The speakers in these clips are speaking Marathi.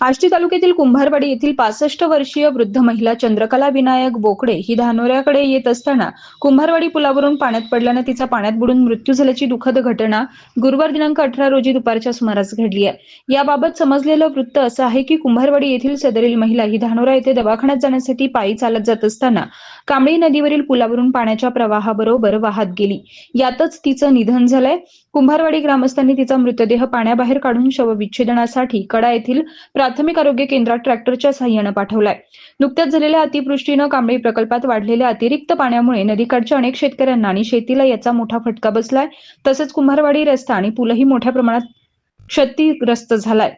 आष्टी तालुक्यातील कुंभारवाडी येथील पासष्ट वर्षीय वृद्ध महिला चंद्रकला विनायक बोकडे ही धानोऱ्याकडे येत असताना कुंभारवाडी पुलावरून पाण्यात पडल्यानं तिचा पाण्यात बुडून मृत्यू झाल्याची दुःखद घटना गुरुवार दिनांक अठरा रोजी दुपारच्या सुमारास घडली आहे. याबाबत समजलेलं वृत्त असं आहे की कुंभारवाडी येथील सदरील महिला ही धानोरा येथे दवाखान्यात जाण्यासाठी पायी चालत जात असताना कांबळी नदीवरील पुलावरून पाण्याच्या प्रवाहाबरोबर वाहत गेली. यातच तिचं निधन झालंय. कुंभारवाडी ग्रामस्थांनी तिचा मृतदेह पाण्याबाहेर काढून शवविच्छेदनासाठी कडा येथील प्राथमिक आरोग्य केंद्रात ट्रॅक्टरच्या सहाय्यानं पाठवलाय. नुकत्याच झालेल्या अतिवृष्टीनं कांबळी प्रकल्पात वाढलेल्या अतिरिक्त पाण्यामुळे नदीकडच्या अनेक शेतकऱ्यांना आणि शेतीला याचा मोठा फटका बसलाय. तसंच कुंभारवाडी रस्ता आणि पूलही मोठ्या प्रमाणात क्षतिग्रस्त झालाय.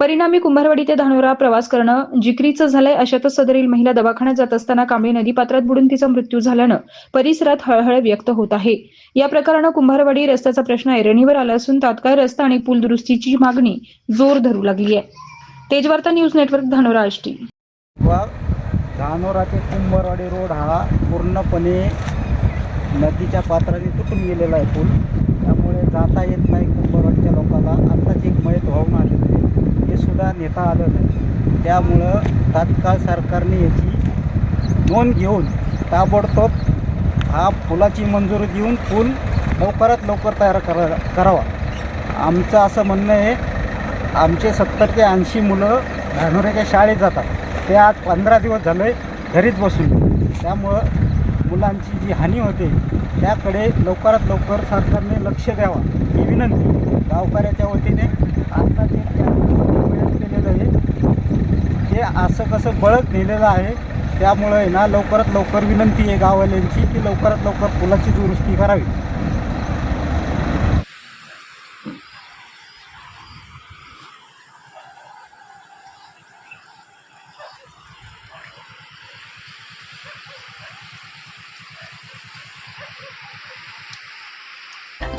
परिणामी कुंभारवाडी ते धानोरा प्रवास करणं जिकरीचं झालंय. अशातच सदरील महिला दवाखान्यात जात असताना कांबळी नदीपात्रात बुडून तिचा मृत्यू झाल्यानं परिसरात हळहळ व्यक्त होत आहे. या प्रकरणानं कुंभारवाडी रस्त्याचा प्रश्न ऐरणीवर आला असून तात्काळ रस्ता आणि पूल दुरुस्तीची मागणी जोर धरू लागली आहे. तेजवार्ता न्यूज नेटवर्क धानोरा आष्टी धानोरा ते कुंभरवाडी रोड हा पूर्णपणे नदीच्या पात्राने तुटून गेलेला आहे पूल. त्यामुळे जाता येत नाही कुंभरवाडीच्या लोकांना. आत्ताच एक मयत वाहून आलेलं आहे. हे सुद्धा नेता आलं नाही. त्यामुळं तात्काळ सरकारने याची नोंद घेऊन ताबडतोब हा पुलाची मंजुरी देऊन पूल लवकरात लवकर तयार करा करावा. आमचं असं म्हणणं आहे आमचे सत्तर ते ऐंशी मुलं धानोऱ्याच्या शाळेत जातात. ते आज पंधरा दिवस झाले घरीच बसून. त्यामुळं मुलांची जी हानी होते त्याकडे लवकरात लवकर सरकारने लक्ष द्यावा ही विनंती. गावकऱ्याच्या वतीने आता ते केलेलं आहे ते असं कसं बळत नेलेलं आहे त्यामुळं ना लवकरात लवकर विनंती आहे गाववाल्यांची की लवकरात लवकर पुलाची दुरुस्ती करावी.